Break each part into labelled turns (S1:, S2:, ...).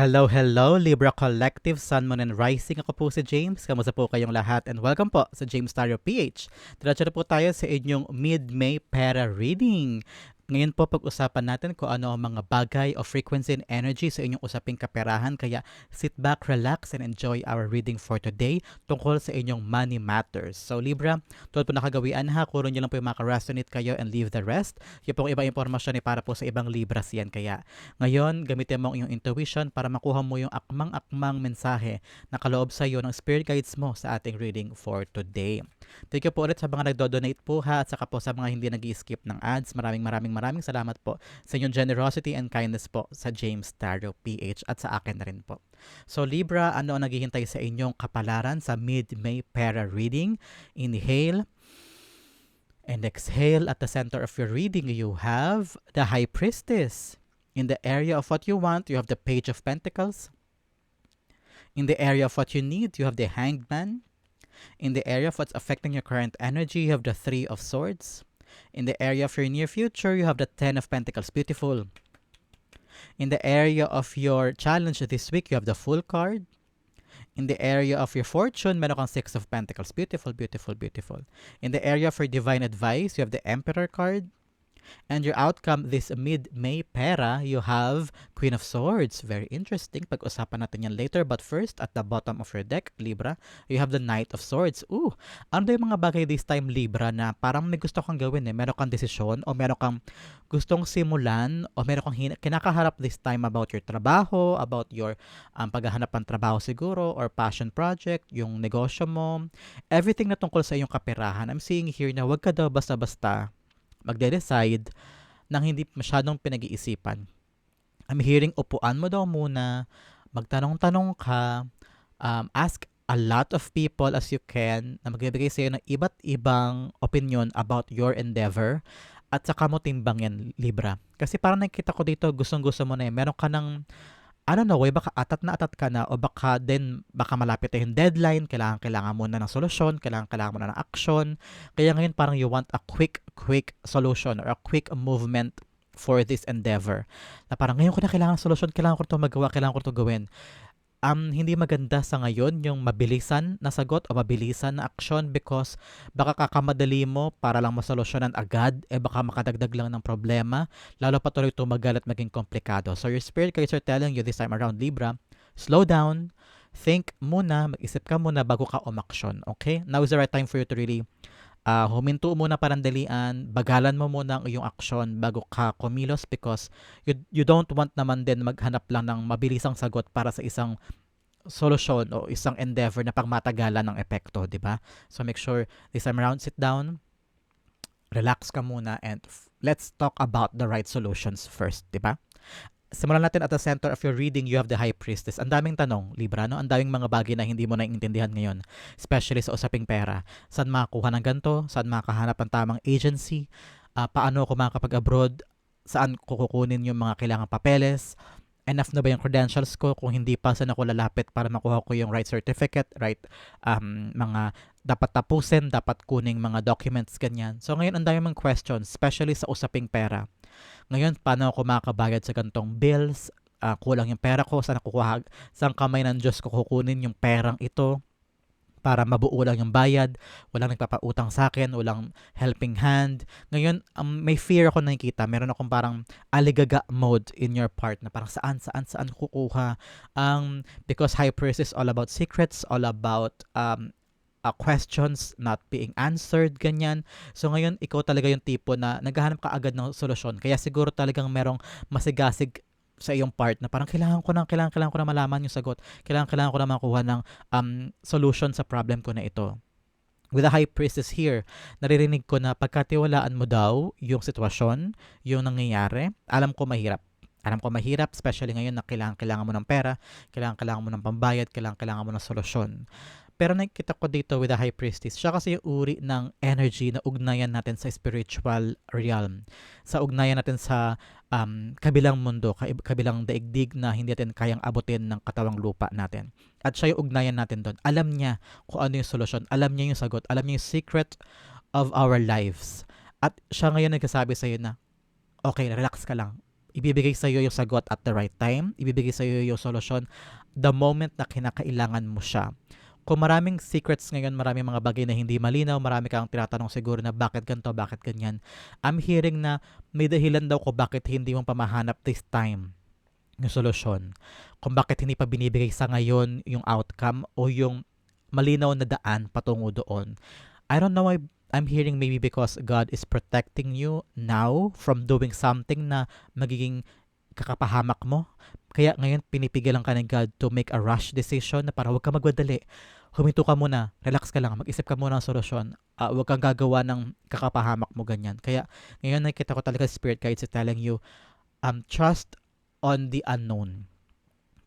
S1: Hello, hello, Libra Collective, Sun, Moon, and Rising. Ako po si James. Kamusta po kayong lahat? And welcome po sa James Tarot PH. Diretso na po tayo sa inyong mid-May para reading. Ngayon po pag-usapan natin kung ano ang mga bagay o frequency and energy sa inyong usaping kaperahan. Kaya sit back, relax, and enjoy our reading for today tungkol sa inyong money matters. So Libra, tulad po nakagawian ha, kuro nyo lang po yung maka-resonate kayo and leave the rest. Yung pong iba impormasyon ay para po sa ibang Libras yan. Kaya ngayon, gamitin mo ang iyong intuition para makuha mo yung akmang-akmang mensahe na kaloob sa iyo ng spirit guides mo sa ating reading for today. Thank you po ulit sa mga nagdo-donate po ha at saka po sa mga hindi nag skip ng ads. Maraming maraming maraming salamat po sa inyong generosity and kindness po sa James Tarot PH at sa akin na rin po. So Libra, ano ang naghihintay sa inyong kapalaran sa mid-May para reading? Inhale and exhale at the center of your reading you have the High Priestess. In the area of what you want, you have the Page of Pentacles. In the area of what you need, you have the Hanged Man. In the area of what's affecting your current energy, you have the Three of Swords. In the area of your near future, you have the Ten of Pentacles. Beautiful. In the area of your challenge this week, you have the Full card. In the area of your fortune, meron kang Six of Pentacles. Beautiful, beautiful, beautiful. In the area for divine advice, you have the Emperor card. And your outcome this mid-May pera, you have Queen of Swords. Very interesting. Pag-usapan natin yan later. But first, at the bottom of your deck, Libra, you have the Knight of Swords. Ooh, ano yung mga bagay this time, Libra, na parang may gusto kang gawin eh. Meron kang desisyon o meron kang gustong simulan o meron kang kinakaharap this time about your trabaho, about your um, paghahanap ng trabaho siguro or passion project, yung negosyo mo, everything na tungkol sa iyong kaperahan. I'm seeing here na wag ka daw basta-basta magde-decide nang hindi masyadong pinag-iisipan. I'm hearing upuan mo daw muna, magtanong-tanong ka, um, ask a lot of people as you can na magbibigay sa'yo ng iba't ibang opinion about your endeavor at saka mo timbang yan, Libra. Kasi parang nakikita ko dito, gustong-gusto mo na eh. Meron ka ng ano na way, baka atat na atat ka na o baka din, baka malapit na yung deadline, kailangan, kailangan mo na ng solusyon, kailangan, kailangan mo na ng action. Kaya ngayon parang you want a quick, quick solution or a quick movement for this endeavor. Na parang ngayon ko na kailangan ng solusyon, kailangan ko ito magawa, kailangan ko ito gawin um, hindi maganda sa ngayon yung mabilisan na sagot o mabilisan na aksyon because baka kakamadali mo para lang masolusyonan agad, eh baka makadagdag lang ng problema, lalo pa tuloy tumagal at maging komplikado. So your spirit guides are telling you this time around Libra, slow down, think muna, mag-isip ka muna bago ka umaksyon, okay? Now is the right time for you to really uh, huminto muna parandalian, bagalan mo muna ang iyong aksyon bago ka kumilos because you, you don't want naman din maghanap lang ng mabilisang sagot para sa isang solusyon o isang endeavor na pagmatagalan ng epekto, di ba? So make sure this time around, sit down, relax ka muna, and let's talk about the right solutions first, di ba? Simulan natin at the center of your reading, you have the High Priestess. Ang daming tanong, Libra, no? Ang daming mga bagay na hindi mo naiintindihan ngayon, especially sa usaping pera. Saan makakuha ng ganito? Saan makahanap ng tamang agency? Uh, paano ako makakapag-abroad? Saan kukunin yung mga kailangang papeles? enough na ba yung credentials ko kung hindi pa saan ako lalapit para makuha ko yung right certificate, right um, mga dapat tapusin, dapat kuning mga documents, ganyan. So ngayon ang dami mga questions, especially sa usaping pera. Ngayon, paano ako makakabayad sa gantong bills? Uh, kulang yung pera ko, saan kukuha, saan kamay ng Diyos ko kukunin yung perang ito? para mabuo lang yung bayad, walang nagpapautang sa akin, walang helping hand. Ngayon, um, may fear ako nakikita, meron akong parang aligaga mode in your part na parang saan, saan, saan kukuha. Um, because High Priest is all about secrets, all about um, uh, questions not being answered, ganyan. So ngayon, ikaw talaga yung tipo na naghahanap ka agad ng solusyon. Kaya siguro talagang merong masigasig sa iyong part na parang kailangan ko na, kailangan, kailangan ko na malaman yung sagot. Kailangan, kailangan ko na makuha ng um, solution sa problem ko na ito. With the high priestess here, naririnig ko na pagkatiwalaan mo daw yung sitwasyon, yung nangyayari, alam ko mahirap. Alam ko mahirap, especially ngayon na kailangan, kailangan mo ng pera, kailangan, kailangan mo ng pambayad, kailangan, kailangan mo ng solusyon. Pero nakikita ko dito with the high priestess, siya kasi yung uri ng energy na ugnayan natin sa spiritual realm. Sa ugnayan natin sa um, kabilang mundo, kabilang daigdig na hindi natin kayang abutin ng katawang lupa natin. At siya yung ugnayan natin doon. Alam niya kung ano yung solusyon, alam niya yung sagot, alam niya yung secret of our lives. At siya ngayon nagsasabi sa iyo na, okay, relax ka lang. ibibigay sa iyo yung sagot at the right time, ibibigay sa iyo yung solusyon the moment na kinakailangan mo siya. Kung maraming secrets ngayon, maraming mga bagay na hindi malinaw, marami kang tinatanong siguro na bakit ganito, bakit ganyan. I'm hearing na may dahilan daw ko bakit hindi mo pamahanap this time yung solusyon. Kung bakit hindi pa binibigay sa ngayon yung outcome o yung malinaw na daan patungo doon. I don't know why I'm hearing maybe because God is protecting you now from doing something na magiging kakapahamak mo. Kaya ngayon pinipigilan ka ng God to make a rush decision na para huwag ka magwadali. Huminto ka muna, relax ka lang, mag-isip ka muna ng solusyon. Uh, huwag kang gagawa ng kakapahamak mo ganyan. Kaya ngayon nakita ko talaga Spirit Guides is telling you, um, trust on the unknown.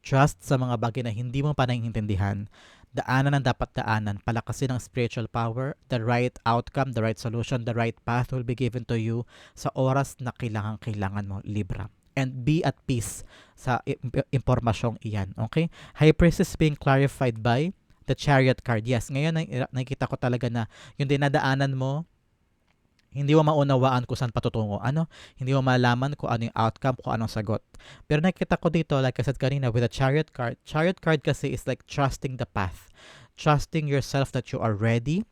S1: Trust sa mga bagay na hindi mo pa naiintindihan. Daanan ang dapat daanan. Palakasin ang spiritual power. The right outcome, the right solution, the right path will be given to you sa oras na kailangan-kailangan mo, Libra and be at peace sa impormasyong iyan. Okay? High Priestess being clarified by the chariot card. Yes, ngayon nakikita ko talaga na yung dinadaanan mo, hindi mo maunawaan kung saan patutungo. Ano? Hindi mo malaman kung ano yung outcome, kung anong sagot. Pero nakita ko dito, like I said kanina, with a chariot card, chariot card kasi is like trusting the path. Trusting yourself that you are ready,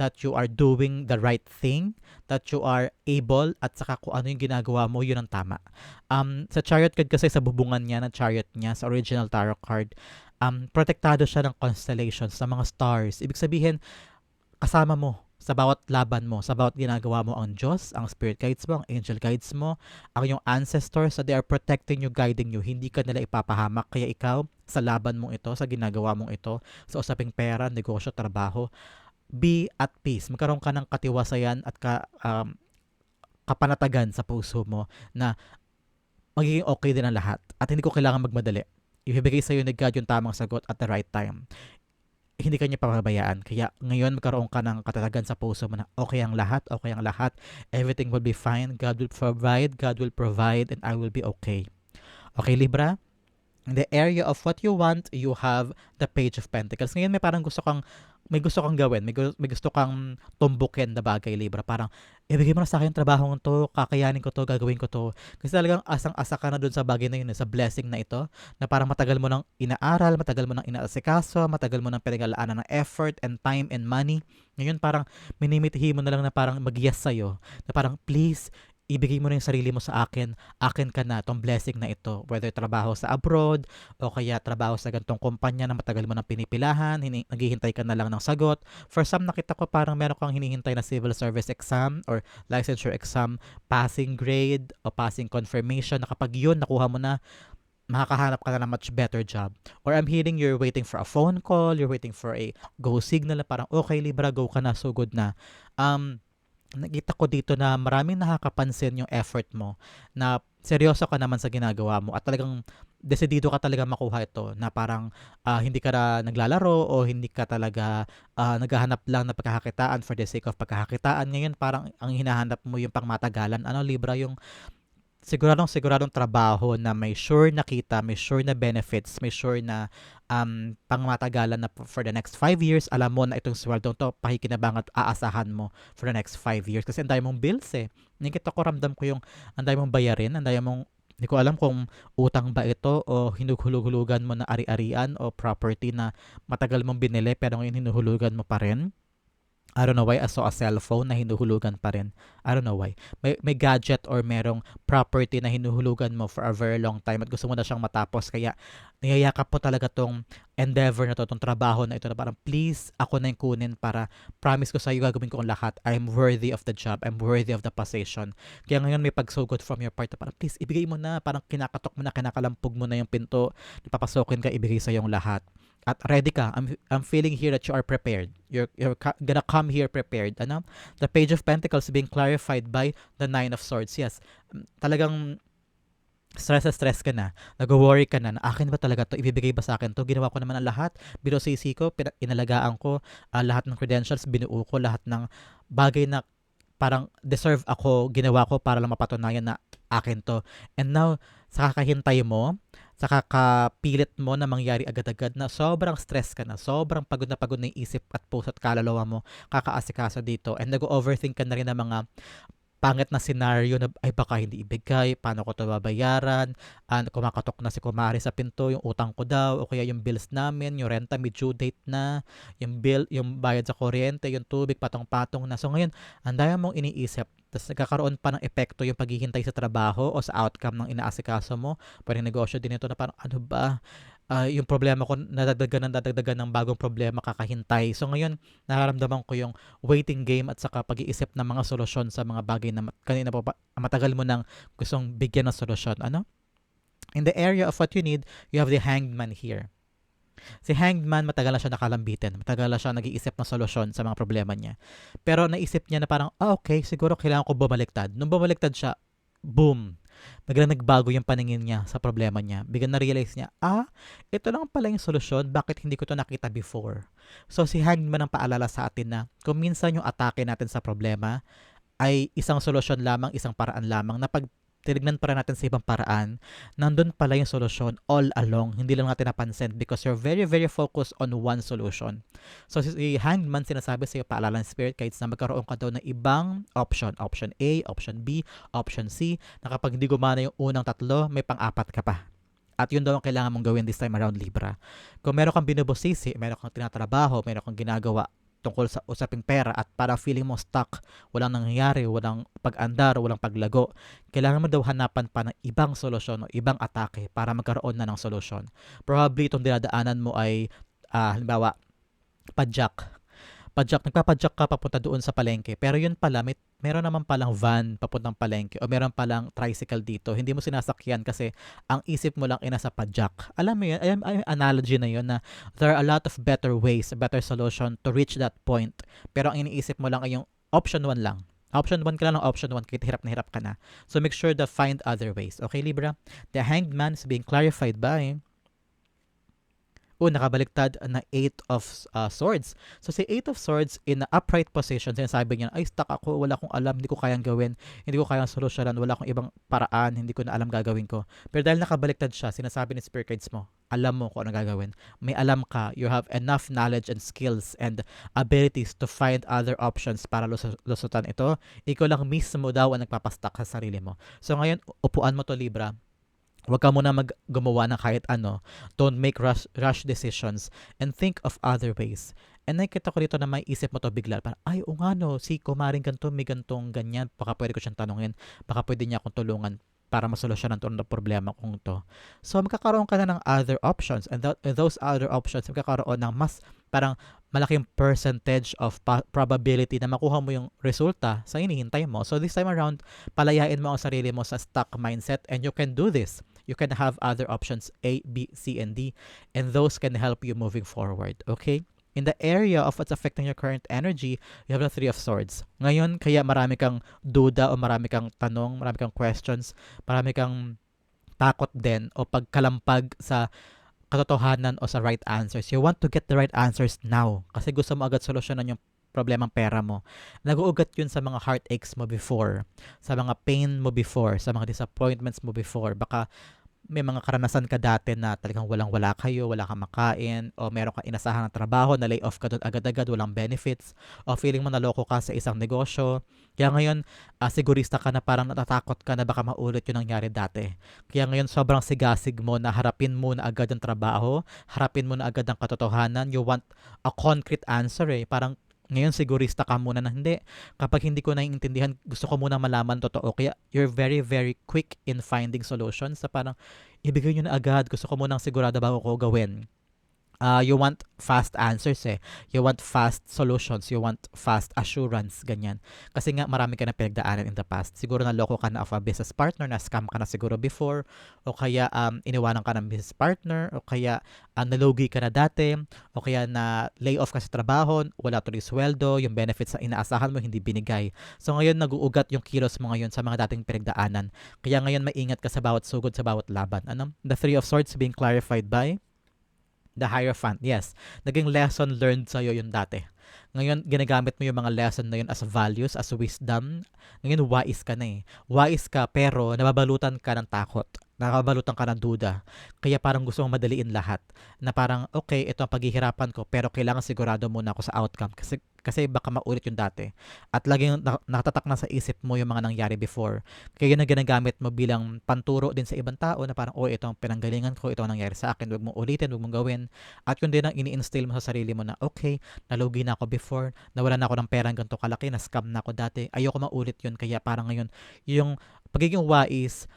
S1: that you are doing the right thing, that you are able, at saka kung ano yung ginagawa mo, yun ang tama. Um, sa chariot card kasi, sa bubungan niya, ng chariot niya, sa original tarot card, um, protektado siya ng constellations, sa mga stars. Ibig sabihin, kasama mo sa bawat laban mo, sa bawat ginagawa mo ang Diyos, ang spirit guides mo, ang angel guides mo, ang yung ancestors, so they are protecting you, guiding you. Hindi ka nila ipapahamak. Kaya ikaw, sa laban mong ito, sa ginagawa mong ito, sa usaping pera, negosyo, trabaho, be at peace. Magkaroon ka ng katiwasayan at ka, um, kapanatagan sa puso mo na magiging okay din ang lahat at hindi ko kailangan magmadali. Ibibigay sa iyo ni God yung tamang sagot at the right time hindi kanya pababayaan. Kaya ngayon magkaroon ka ng katatagan sa puso mo na okay ang lahat, okay ang lahat, everything will be fine, God will provide, God will provide, and I will be okay. Okay, Libra? In the area of what you want, you have the Page of Pentacles. Ngayon may parang gusto kang may gusto kang gawin, may, may gusto kang tumbukin na bagay, Libra. Parang, ibigay mo na sa akin yung trabaho to, kakayanin ko to, gagawin ko to. Kasi talagang asang-asa ka na dun sa bagay na yun, sa blessing na ito, na parang matagal mo nang inaaral, matagal mo nang inaasikaso, matagal mo nang pinag-alaanan ng effort and time and money. Ngayon parang minimitihi mo na lang na parang mag-yes sa'yo. Na parang, please, ibigay mo na yung sarili mo sa akin, akin ka na, tong blessing na ito. Whether trabaho sa abroad, o kaya trabaho sa gantong kumpanya na matagal mo nang pinipilahan, hini- naghihintay ka na lang ng sagot. For some, nakita ko parang meron kang hinihintay na civil service exam or licensure exam, passing grade o passing confirmation, na kapag yun, nakuha mo na, makakahanap ka na ng much better job. Or I'm hearing you're waiting for a phone call, you're waiting for a go signal na parang, okay Libra, go ka na, so good na. Um, nakita ko dito na maraming nakakapansin yung effort mo na seryoso ka naman sa ginagawa mo at talagang desidido ka talaga makuha ito na parang uh, hindi ka na naglalaro o hindi ka talaga uh, naghahanap lang ng pagkakakitaan for the sake of pagkakakitaan. Ngayon parang ang hinahanap mo yung pangmatagalan. Ano, Libra, yung siguradong siguradong trabaho na may sure na kita, may sure na benefits, may sure na um, pangmatagalan na for the next 5 years, alam mo na itong sweldo to, pakikinabang at aasahan mo for the next 5 years. Kasi ang dami mong bills eh. Nakita ko, ramdam ko yung ang mong bayarin, ang dami mong hindi ko alam kung utang ba ito o hinuhulugan mo na ari-arian o property na matagal mong binili pero ngayon hinuhulugan mo pa rin. I don't know why I saw a cellphone na hinuhulugan pa rin. I don't know why. May, may gadget or merong property na hinuhulugan mo for a very long time at gusto mo na siyang matapos. Kaya niyayakap po talaga tong endeavor na to, tong trabaho na ito na parang please ako na yung kunin para promise ko sa iyo gagawin ko ang lahat. I'm worthy of the job. I'm worthy of the position. Kaya ngayon may pagsugod from your part na parang please ibigay mo na. Parang kinakatok mo na, kinakalampog mo na yung pinto. Papasokin ka, ibigay sa yung lahat at ready ka. I'm, I'm feeling here that you are prepared. You're, you're gonna come here prepared. Ano? The Page of Pentacles being clarified by the Nine of Swords. Yes, um, talagang stress na stress ka na, nag-worry ka na, na akin ba talaga to, ibibigay ba sa akin to, ginawa ko naman ang lahat, binusisi ko, inalagaan ko, uh, lahat ng credentials, binuo ko, lahat ng bagay na parang deserve ako, ginawa ko para lang mapatunayan na akin to. And now, sa kakahintay mo, sa kakapilit mo na mangyari agad-agad na sobrang stress ka na, sobrang pagod na pagod na isip at puso at kaluluwa mo, kakaasikaso dito, and nag-overthink ka na rin ng mga pangit na senaryo na ay baka hindi ibigay, paano ko 'to babayaran, ah, kumakatok na si kumare sa pinto, yung utang ko daw o kaya yung bills namin, yung renta may due date na, yung bill yung bayad sa kuryente, yung tubig patong-patong na. So ngayon, ang dami mong iniisip ta's nagkakaroon pa ng epekto yung paghihintay sa trabaho o sa outcome ng inaasikaso mo. Puwedeng negosyo din ito na parang, "Ano ba, ah, yung problema ko nadadagdagan ng nadadagdagan ng bagong problema kakahintay." So ngayon, nararamdaman ko yung waiting game at saka pag-iisip ng mga solusyon sa mga bagay na mat kanina pa pa matagal mo ng gustong bigyan ng solusyon, ano? In the area of what you need, you have the hanged man here. Si hanged man matagal na siya nakalambitin, matagal na siya nag-iisip ng solusyon sa mga problema niya. Pero naisip niya na parang, "Ah, okey siguro kailangan ko bumaliktad." Nung bumaliktad siya, boom! Biglang nagbago yung paningin niya sa problema niya. Biglang na-realize niya, "Ah, ito lang pala yung solusyon, bakit hindi ko 'to nakita before?" So si hanged man ang paalala sa atin na kung minsan yung atake natin sa problema ay isang solusyon lamang, isang paraan lamang na 'pag tinignan pa rin natin sa ibang paraan, nandun pala yung solusyon all along. Hindi lang natin napansin because you're very, very focused on one solution. So si hanged man sinasabi sa'yo, paalala ng spirit guides na magkaroon ka daw ng ibang option. Option A, option B, option C, na kapag hindi gumana yung unang tatlo, may pang-apat ka pa. At yun daw ang kailangan mong gawin this time around Libra. Kung meron kang binubusisi, meron kang tinatrabaho, meron kang ginagawa tungkol sa usaping pera at para feeling mo stuck, walang nangyayari, walang pag-andar, walang paglago, kailangan mo daw hanapan pa ng ibang solusyon o ibang atake para magkaroon na ng solusyon. Probably itong dinadaanan mo ay, ah, halimbawa, padjak. Padjak, nagpapadjak ka papunta doon sa palengke. Pero yun pala, may, meron naman palang van papuntang palengke o meron palang tricycle dito. Hindi mo sinasakyan kasi ang isip mo lang ay nasa padjak. Alam mo yun, ay, ay, analogy na yun na there are a lot of better ways, better solution to reach that point. Pero ang iniisip mo lang ay yung option 1 lang. Option 1 ka lang ng option 1 kahit hirap na hirap ka na. So make sure to find other ways. Okay, Libra? The hanged man is being clarified by Oh, nakabaliktad na Eight of uh, Swords. So si Eight of Swords in a upright position, sinasabi niya, ay stuck ako, wala akong alam, hindi ko kayang gawin, hindi ko kayang solusyonan, wala akong ibang paraan, hindi ko na alam gagawin ko. Pero dahil nakabaliktad siya, sinasabi ni Spirit Guides mo, alam mo kung ano gagawin. May alam ka, you have enough knowledge and skills and abilities to find other options para lus- lusutan ito. Ikaw lang mismo daw ang nagpapastuck sa sarili mo. So ngayon, upuan mo to Libra, Huwag ka muna mag gumawa ng kahit ano. Don't make rush, rush decisions and think of other ways. And nakita ko dito na may isip mo to bigla. Parang, ay, o nga no, si kumaring ganito, may gantong ganyan. Baka pwede ko siyang tanungin. Baka pwede niya akong tulungan para masolusyonan to ng problema kong to. So, magkakaroon ka na ng other options. And th- those other options, magkakaroon ng mas parang malaking percentage of pa- probability na makuha mo yung resulta sa hinihintay mo. So, this time around, palayain mo ang sarili mo sa stuck mindset and you can do this you can have other options A, B, C, and D, and those can help you moving forward. Okay? In the area of what's affecting your current energy, you have the Three of Swords. Ngayon, kaya marami kang duda o marami kang tanong, marami kang questions, marami kang takot din o pagkalampag sa katotohanan o sa right answers. You want to get the right answers now kasi gusto mo agad solusyonan yung problemang pera mo. Nag-uugat yun sa mga heartaches mo before, sa mga pain mo before, sa mga disappointments mo before. Baka may mga karanasan ka dati na talagang walang-wala kayo, wala kang makain, o meron kang inasahan ng trabaho, na lay off ka doon agad-agad, walang benefits, o feeling mo naloko ka sa isang negosyo. Kaya ngayon, uh, sigurista ka na parang natatakot ka na baka maulit yung nangyari dati. Kaya ngayon, sobrang sigasig mo na harapin mo na agad ang trabaho, harapin mo na agad ang katotohanan. You want a concrete answer eh. Parang ngayon sigurista ka muna na hindi. Kapag hindi ko naiintindihan, gusto ko muna malaman totoo. Kaya you're very, very quick in finding solutions sa parang ibigay nyo na agad. Gusto ko munang sigurado bago ko gawin uh, you want fast answers eh. You want fast solutions. You want fast assurance, ganyan. Kasi nga marami ka na pinagdaanan in the past. Siguro na loko ka na of a business partner, na scam ka na siguro before, o kaya um, iniwanan ka ng business partner, o kaya uh, nalugi ka na dati, o kaya na lay off ka sa trabaho, wala tuloy sweldo, yung benefits na inaasahan mo hindi binigay. So ngayon naguugat yung kilos mo ngayon sa mga dating pinagdaanan. Kaya ngayon maingat ka sa bawat sugod, sa bawat laban. Ano? The Three of Swords being clarified by The Hierophant, yes. Naging lesson learned sa'yo yun dati. Ngayon, ginagamit mo yung mga lesson na yun as values, as wisdom. Ngayon, wise ka na eh. Wise ka, pero nababalutan ka ng takot. Nakabalutan ka ng duda. Kaya parang gusto mong madaliin lahat. Na parang, okay, ito ang paghihirapan ko, pero kailangan sigurado muna ako sa outcome. Kasi Kasi baka maulit yung dati. At laging na- nakatatak na sa isip mo yung mga nangyari before. Kaya yun ang ginagamit mo bilang panturo din sa ibang tao na parang, oh, ito ang pinanggalingan ko, ito ang nangyari sa akin, huwag mong ulitin, huwag mong gawin. At yun din ang ini-instill mo sa sarili mo na, okay, nalugi na ako before, nawala na ako ng pera ganito kalaki, na-scam na ako dati, ayoko maulit yun. Kaya parang ngayon, yung pagiging wise,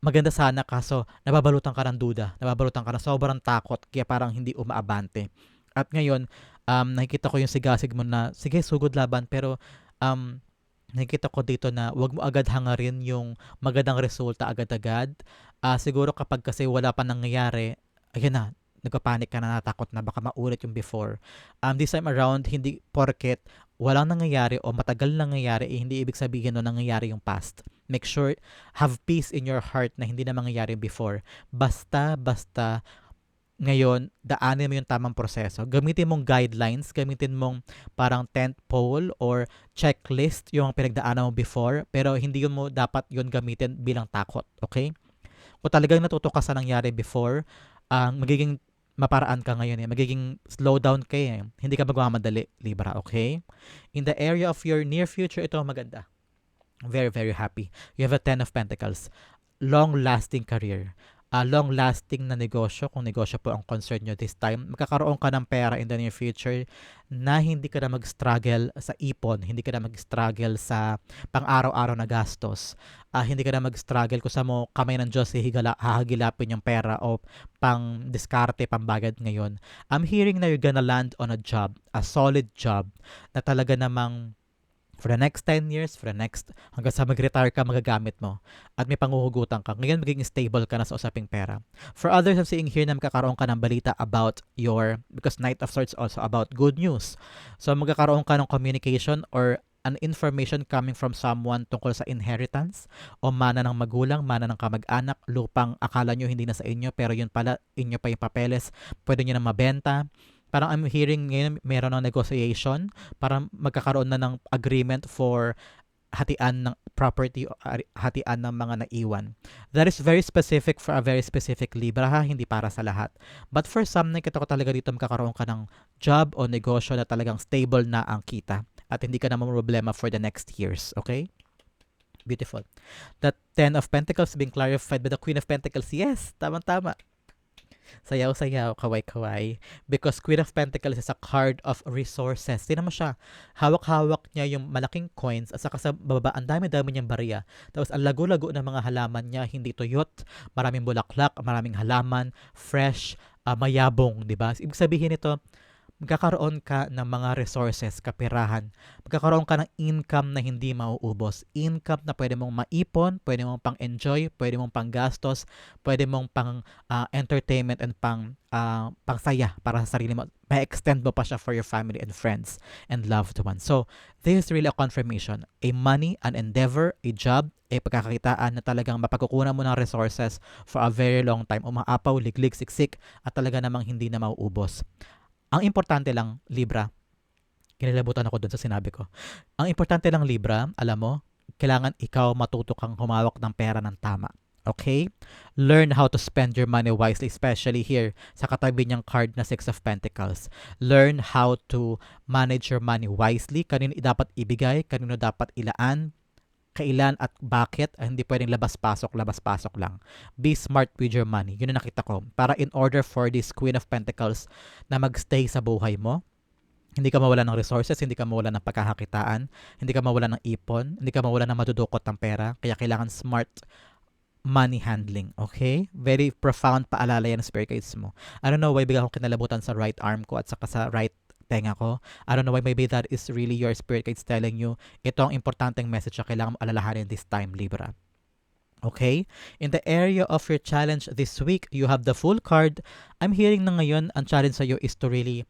S1: maganda sana kaso nababalutan ka ng duda, nababalutan ka ng sobrang takot kaya parang hindi umaabante. At ngayon, um, nakikita ko yung sigasig mo na, sige, sugod laban, pero um, nakikita ko dito na wag mo agad hangarin yung magandang resulta agad-agad. Ah, siguro kapag kasi wala pa nangyayari, ayan na, nagpapanik ka na natakot na baka maulit yung before. Um, this time around, hindi porket walang nangyayari o matagal nangyayari, eh, hindi ibig sabihin no nangyayari yung past. Make sure, have peace in your heart na hindi na mangyayari before. Basta, basta, ngayon, daanin mo yung tamang proseso. Gamitin mong guidelines, gamitin mong parang tent pole or checklist yung pinagdaanan mo before, pero hindi yun mo dapat yun gamitin bilang takot, okay? Kung talagang natuto ka sa nangyari before, ang magiging maparaan ka ngayon eh. Magiging slow down ka eh. Hindi ka magmamadali, Libra, okay? In the area of your near future, ito maganda. Very, very happy. You have a Ten of Pentacles. Long-lasting career. A long-lasting na negosyo, kung negosyo po ang concern nyo this time, magkakaroon ka ng pera in the near future na hindi ka na mag-struggle sa ipon, hindi ka na mag-struggle sa pang-araw-araw na gastos, uh, hindi ka na mag-struggle kung sa mo kamay ng Diyos hihigala, hahagilapin yung pera o pang diskarte, pambagad ngayon. I'm hearing na you're gonna land on a job, a solid job, na talaga namang for the next 10 years, for the next, hanggang sa mag-retire ka, magagamit mo. At may panguhugutan ka. Ngayon, magiging stable ka na sa usaping pera. For others, I'm seeing here na magkakaroon ka ng balita about your, because Knight of Swords also about good news. So, magkakaroon ka ng communication or an information coming from someone tungkol sa inheritance o mana ng magulang, mana ng kamag-anak, lupang akala nyo hindi na sa inyo pero yun pala inyo pa yung papeles, pwede nyo na mabenta, parang I'm hearing ngayon meron ng negotiation para magkakaroon na ng agreement for hatian ng property o hatian ng mga naiwan. That is very specific for a very specific Libra ha, hindi para sa lahat. But for some, nakita ko talaga dito magkakaroon ka ng job o negosyo na talagang stable na ang kita at hindi ka na problema for the next years, okay? Beautiful. The Ten of Pentacles being clarified by the Queen of Pentacles. Yes, tama-tama. Sayaw-sayaw, kaway-kaway. Because Queen of Pentacles is a card of resources. Tinan mo siya. Hawak-hawak niya yung malaking coins at saka sa baba, ang dami-dami niyang barya. Tapos ang lago-lago ng mga halaman niya, hindi tuyot, maraming bulaklak, maraming halaman, fresh, uh, mayabong, di ba? Ibig sabihin nito, magkakaroon ka ng mga resources, kapirahan. Magkakaroon ka ng income na hindi mauubos. Income na pwede mong maipon, pwede mong pang-enjoy, pwede mong pang-gastos, pwede mong pang-entertainment and pang uh, pangsaya para sa sarili mo. May extend mo pa siya for your family and friends and loved ones. So, this is really a confirmation. A money, an endeavor, a job, a pagkakakitaan na talagang mapagkukunan mo ng resources for a very long time. Umaapaw, liglig, siksik, at talaga namang hindi na mauubos. Ang importante lang, Libra, kinilabutan ako dun sa sinabi ko. Ang importante lang, Libra, alam mo, kailangan ikaw matuto kang humawak ng pera ng tama. Okay? Learn how to spend your money wisely, especially here sa katabi niyang card na Six of Pentacles. Learn how to manage your money wisely. Kanino dapat ibigay, kanino dapat ilaan, kailan at bakit, hindi pwedeng labas-pasok, labas-pasok lang. Be smart with your money. Yun ang nakita ko. Para in order for this Queen of Pentacles na magstay sa buhay mo, hindi ka mawala ng resources, hindi ka mawala ng pagkakakitaan, hindi ka mawala ng ipon, hindi ka mawala ng madudukot ng pera, kaya kailangan smart money handling, okay? Very profound paalala yan ng spirit guides mo. I don't know why bigla akong kinalabutan sa right arm ko at saka sa right tenga ko. I don't know why maybe that is really your spirit guides telling you ito ang importanteng message na kailangan mo alalahanin this time, Libra. Okay? In the area of your challenge this week, you have the full card. I'm hearing na ngayon, ang challenge sa'yo is to really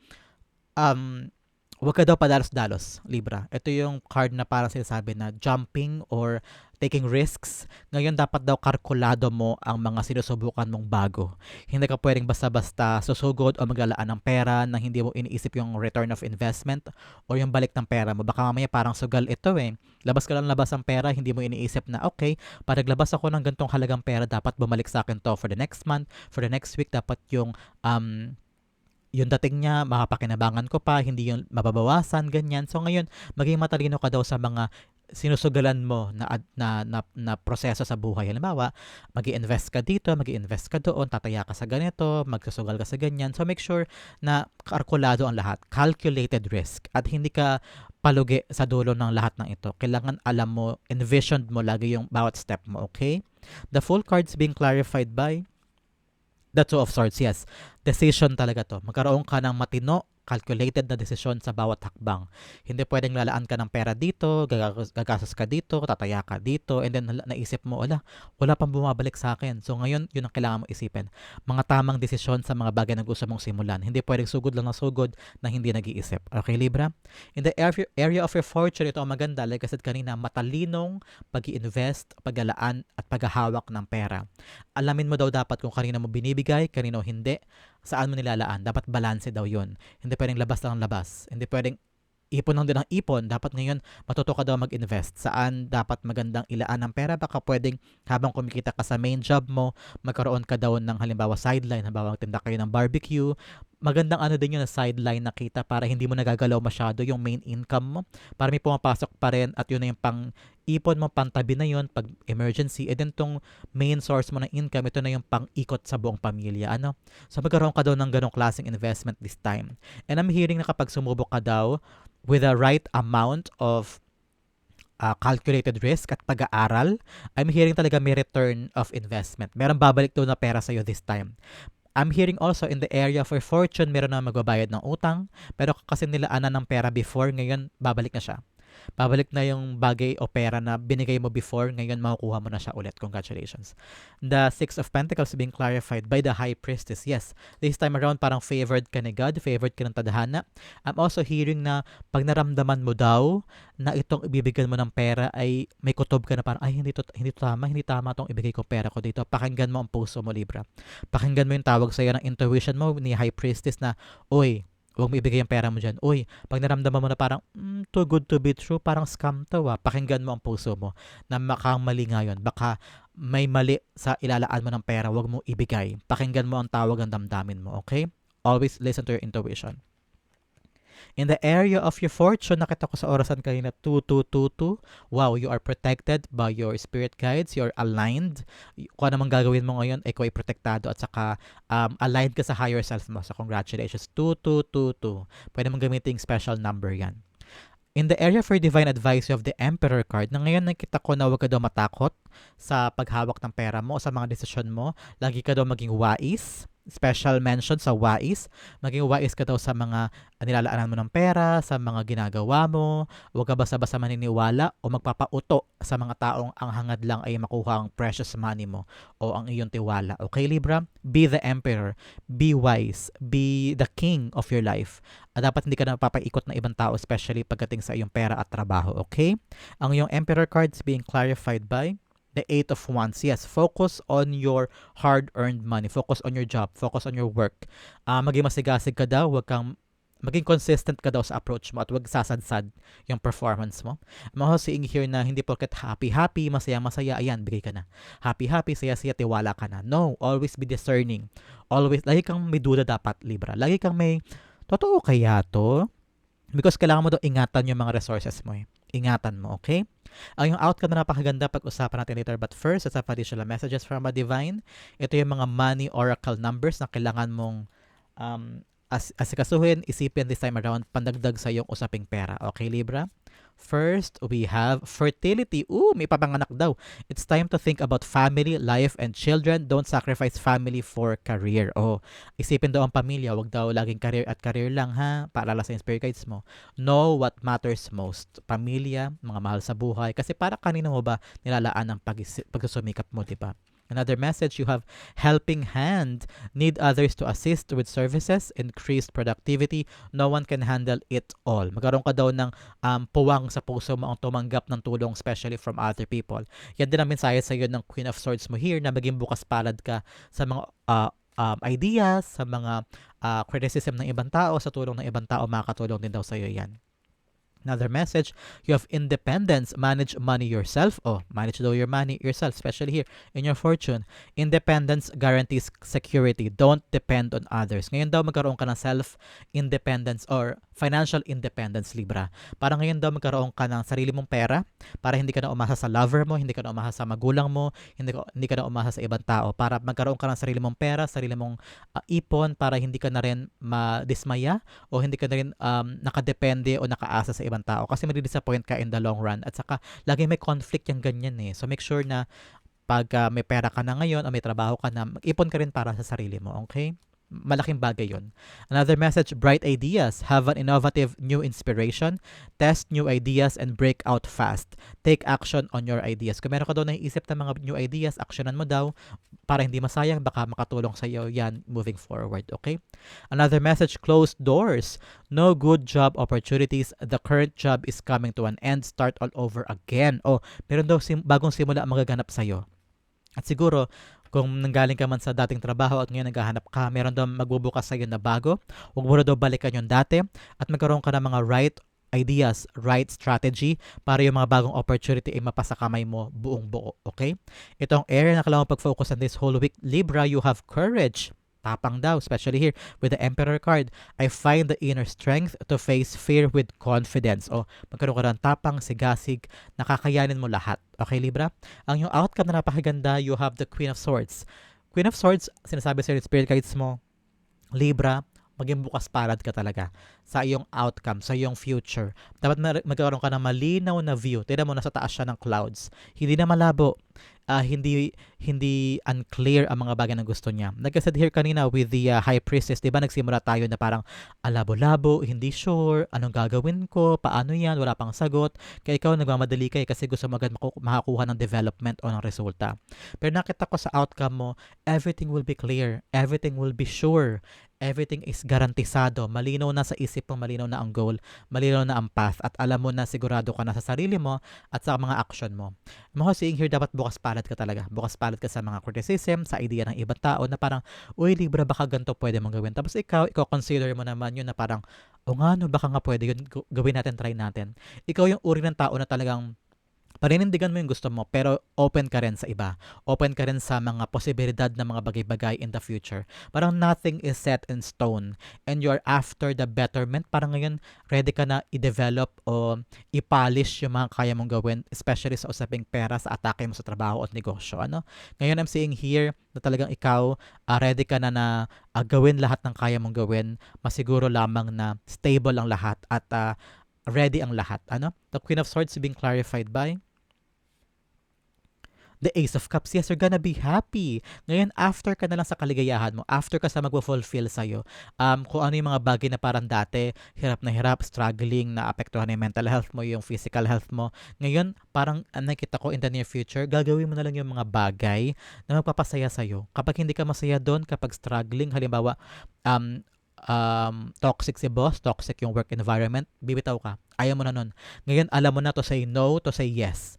S1: um, Huwag ka daw padalos-dalos, Libra. Ito yung card na parang sinasabi na jumping or taking risks. Ngayon, dapat daw kalkulado mo ang mga sinusubukan mong bago. Hindi ka pwedeng basta-basta susugod o maglalaan ng pera nang hindi mo iniisip yung return of investment o yung balik ng pera mo. Baka mamaya parang sugal ito eh. Labas ka lang labas ang pera, hindi mo iniisip na okay, para naglabas ako ng gantong halagang pera, dapat bumalik sa akin to for the next month, for the next week, dapat yung um, yung dating niya, makapakinabangan ko pa, hindi yung mababawasan, ganyan. So ngayon, maging matalino ka daw sa mga sinusugalan mo na, na, na, na proseso sa buhay. Halimbawa, mag invest ka dito, mag invest ka doon, tataya ka sa ganito, magsusugal ka sa ganyan. So make sure na kalkulado ang lahat. Calculated risk. At hindi ka palugi sa dulo ng lahat ng ito. Kailangan alam mo, envisioned mo lagi yung bawat step mo, okay? The full cards being clarified by the two of swords, yes. Decision talaga to. Magkaroon ka ng matino calculated na desisyon sa bawat hakbang. Hindi pwedeng lalaan ka ng pera dito, gagas- gagastos ka dito, tataya ka dito, and then naisip mo, wala, wala pang bumabalik sa akin. So ngayon, yun ang kailangan mo isipin. Mga tamang desisyon sa mga bagay na gusto mong simulan. Hindi pwedeng sugod lang na sugod na hindi nag-iisip. Okay, Libra? In the area, of your fortune, ito ang maganda, like I said kanina, matalinong pag invest paglalaan at paghahawak ng pera. Alamin mo daw dapat kung kanino mo binibigay, kanino hindi, saan mo nilalaan. Dapat balanse daw yun. Hindi pwedeng labas lang ng labas. Hindi pwedeng ipon lang din ng ipon. Dapat ngayon matuto ka daw mag-invest. Saan dapat magandang ilaan ng pera? Baka pwedeng habang kumikita ka sa main job mo, magkaroon ka daw ng halimbawa sideline, halimbawa tinda kayo ng barbecue. Magandang ano din yun na sideline na kita para hindi mo nagagalaw masyado yung main income mo. Para may pumapasok pa rin at yun na yung pang ipon mo, pantabi na yun pag emergency. And then tong main source mo ng income, ito na yung pang-ikot sa buong pamilya. Ano? So magkaroon ka daw ng ganong klaseng investment this time. And I'm hearing na kapag sumubok ka daw with the right amount of uh, calculated risk at pag-aaral, I'm hearing talaga may return of investment. Meron babalik daw na pera sa'yo this time. I'm hearing also in the area for fortune, meron na magbabayad ng utang, pero kasi nilaanan ng pera before, ngayon babalik na siya. Babalik na yung bagay o pera na binigay mo before, ngayon makukuha mo na siya ulit. Congratulations. The Six of Pentacles being clarified by the High Priestess. Yes, this time around parang favored ka ni God, favored ka ng tadhana. I'm also hearing na pag naramdaman mo daw na itong ibibigyan mo ng pera ay may kutob ka na parang, ay hindi to, hindi to tama, hindi tama itong ibigay ko pera ko dito. Pakinggan mo ang puso mo, Libra. Pakinggan mo yung tawag sa'yo ng intuition mo ni High Priestess na, Uy, Huwag mo ibigay ang pera mo dyan. Uy, pag naramdaman mo na parang, mm, too good to be true, parang scam to ah. Pakinggan mo ang puso mo na makang mali ngayon. Baka may mali sa ilalaan mo ng pera, huwag mo ibigay. Pakinggan mo ang tawag ng damdamin mo, okay? Always listen to your intuition. In the area of your fortune, nakita ko sa orasan kanina, 2222. Wow, you are protected by your spirit guides. You're aligned. Kung ano gagawin mo ngayon, ikaw ay protektado at saka um, aligned ka sa higher self mo. So, congratulations. 2222. Pwede mong gamitin yung special number yan. In the area for divine advice, have the Emperor card. Na ngayon nakita ko na huwag ka daw matakot sa paghawak ng pera mo o sa mga desisyon mo. Lagi ka daw maging wais special mention sa wais. Maging wais ka daw sa mga nilalaanan mo ng pera, sa mga ginagawa mo. Huwag ka basta-basta maniniwala o magpapauto sa mga taong ang hangad lang ay makuha ang precious money mo o ang iyong tiwala. Okay, Libra? Be the emperor. Be wise. Be the king of your life. At dapat hindi ka na papaikot ng ibang tao, especially pagdating sa iyong pera at trabaho. Okay? Ang iyong emperor cards being clarified by the eight of wands yes focus on your hard earned money focus on your job focus on your work uh, maging masigasig ka daw wag kang maging consistent ka daw sa approach mo at wag sasadsad yung performance mo. I'm also seeing here na hindi porket happy, happy, masaya, masaya, ayan, bigay ka na. Happy, happy, saya, saya, tiwala ka na. No, always be discerning. Always, lagi kang may duda dapat, Libra. Lagi kang may, totoo kaya to? Because kailangan mo daw ingatan yung mga resources mo eh. Ingatan mo, okay? Ang yung outcome na napakaganda pag-usapan natin later. But first, sa additional messages from a divine. Ito yung mga money oracle numbers na kailangan mong um, as asikasuhin, isipin this time around, pandagdag sa iyong usaping pera. Okay, Libra? First, we have fertility. Ooh, may papanganak daw. It's time to think about family, life, and children. Don't sacrifice family for career. Oh, isipin daw ang pamilya. Huwag daw laging career at career lang ha. Paalala sa spirit guides mo. Know what matters most. Pamilya, mga mahal sa buhay. Kasi para kanino mo ba nilalaan ang pag- pagsusumikap mo, di ba? Another message you have helping hand. Need others to assist with services, increased productivity. No one can handle it all. Magkaroon ka daw ng um, puwang sa puso mo ang tumanggap ng tulong, especially from other people. Yan din ang mensahe sa iyo ng Queen of Swords mo here na maging bukas palad ka sa mga uh, um, ideas, sa mga uh, criticism ng ibang tao, sa tulong ng ibang tao, makakatulong din daw sa iyo yan. Another message, you have independence, manage money yourself. Oh, manage though your money yourself, especially here in your fortune. Independence guarantees security. Don't depend on others. Ngayon daw magkaroon ka ng self-independence or financial independence, Libra. Para ngayon daw magkaroon ka ng sarili mong pera para hindi ka na umasa sa lover mo, hindi ka na umasa sa magulang mo, hindi ka, hindi ka na umasa sa ibang tao. Para magkaroon ka ng sarili mong pera, sarili mong uh, ipon para hindi ka na rin madismaya o hindi ka na rin um, nakadepende o nakaasa sa ibang tao kasi madi-disappoint ka in the long run at saka lagi may conflict yung ganyan eh. So make sure na pag uh, may pera ka na ngayon o may trabaho ka na, mag-ipon ka rin para sa sarili mo, okay? Malaking bagay yon. Another message, bright ideas. Have an innovative new inspiration. Test new ideas and break out fast. Take action on your ideas. Kung meron ka daw naiisip ng mga new ideas, actionan mo daw para hindi masayang, baka makatulong sa iyo yan moving forward, okay? Another message, closed doors. No good job opportunities. The current job is coming to an end. Start all over again. Oh, meron daw sim- bagong simula ang magaganap sa iyo. At siguro, kung nanggaling ka man sa dating trabaho at ngayon naghahanap ka, meron daw magbubukas sa iyo na bago. Huwag mo na daw balikan yung dati at magkaroon ka ng mga right ideas, right strategy para yung mga bagong opportunity ay mapasa kamay mo buong buo. Okay? Itong area na kailangan pag-focus on this whole week, Libra, you have courage tapang daw, especially here with the Emperor card. I find the inner strength to face fear with confidence. O magkaroon ka ng tapang, sigasig, nakakayanin mo lahat. Okay, Libra? Ang yung outcome na napakaganda, you have the Queen of Swords. Queen of Swords, sinasabi sa spirit guides mo, Libra, maging bukas palad ka talaga sa iyong outcome, sa iyong future. Dapat magkaroon ka ng malinaw na view. Tignan mo, nasa taas siya ng clouds. Hindi na malabo. Uh, hindi hindi unclear ang mga bagay na gusto niya. Like I said here kanina with the uh, High Priestess, di ba nagsimula tayo na parang alabo-labo, hindi sure, anong gagawin ko, paano yan, wala pang sagot. Kaya ikaw nagmamadali kay kasi gusto mo agad makakuha ng development o ng resulta. Pero nakita ko sa outcome mo, everything will be clear, everything will be sure, everything is garantisado. Malinaw na sa isip mo, malinaw na ang goal, malinaw na ang path, at alam mo na sigurado ka na sa sarili mo at sa mga action mo. Mga seeing here, dapat bukas palad ka talaga. Bukas palad ka sa mga criticism, sa idea ng ibang tao na parang, uy, Libra, baka ganito pwede mong gawin. Tapos ikaw, ikaw consider mo naman yun na parang, o nga no, baka nga pwede yun, gawin natin, try natin. Ikaw yung uri ng tao na talagang paninindigan mo yung gusto mo pero open ka rin sa iba. Open ka rin sa mga posibilidad ng mga bagay-bagay in the future. Parang nothing is set in stone and you're after the betterment. Parang ngayon ready ka na i-develop o i-polish yung mga kaya mong gawin especially sa usaping pera sa atake mo sa trabaho at negosyo. Ano? Ngayon I'm seeing here na talagang ikaw uh, ready ka na na uh, gawin lahat ng kaya mong gawin. Masiguro lamang na stable ang lahat at uh, ready ang lahat. Ano? The Queen of Swords being clarified by the Ace of Cups, yes, you're gonna be happy. Ngayon, after ka na lang sa kaligayahan mo, after ka sa magpo-fulfill sa'yo, um, kung ano yung mga bagay na parang dati, hirap na hirap, struggling, na apektuhan yung mental health mo, yung physical health mo. Ngayon, parang uh, nakita ko in the near future, gagawin mo na lang yung mga bagay na magpapasaya sa'yo. Kapag hindi ka masaya doon, kapag struggling, halimbawa, um, um, toxic si boss, toxic yung work environment, bibitaw ka. Ayaw mo na nun. Ngayon, alam mo na to say no, to say yes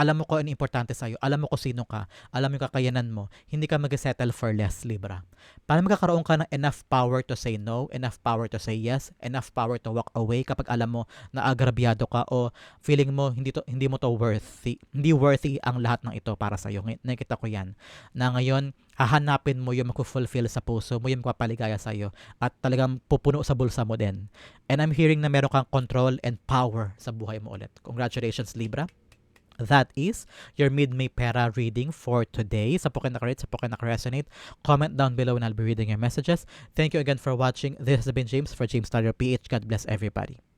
S1: alam mo ko ano importante sa'yo, alam mo ko sino ka, alam mo yung kakayanan mo, hindi ka mag-settle for less, Libra. Para magkakaroon ka ng enough power to say no, enough power to say yes, enough power to walk away kapag alam mo na agrabyado ka o feeling mo hindi to hindi mo to worthy, hindi worthy ang lahat ng ito para sa iyo. Nakita ko 'yan. Na ngayon hahanapin mo yung magfulfill sa puso mo, yung magpapaligaya sa iyo at talagang pupuno sa bulsa mo din. And I'm hearing na meron kang control and power sa buhay mo ulit. Congratulations Libra. That is your mid-May Pera reading for today. Sa po kayo nakarate, sa po kayo nakaresonate, comment down below and I'll be reading your messages. Thank you again for watching. This has been James for James Studio PH. God bless everybody.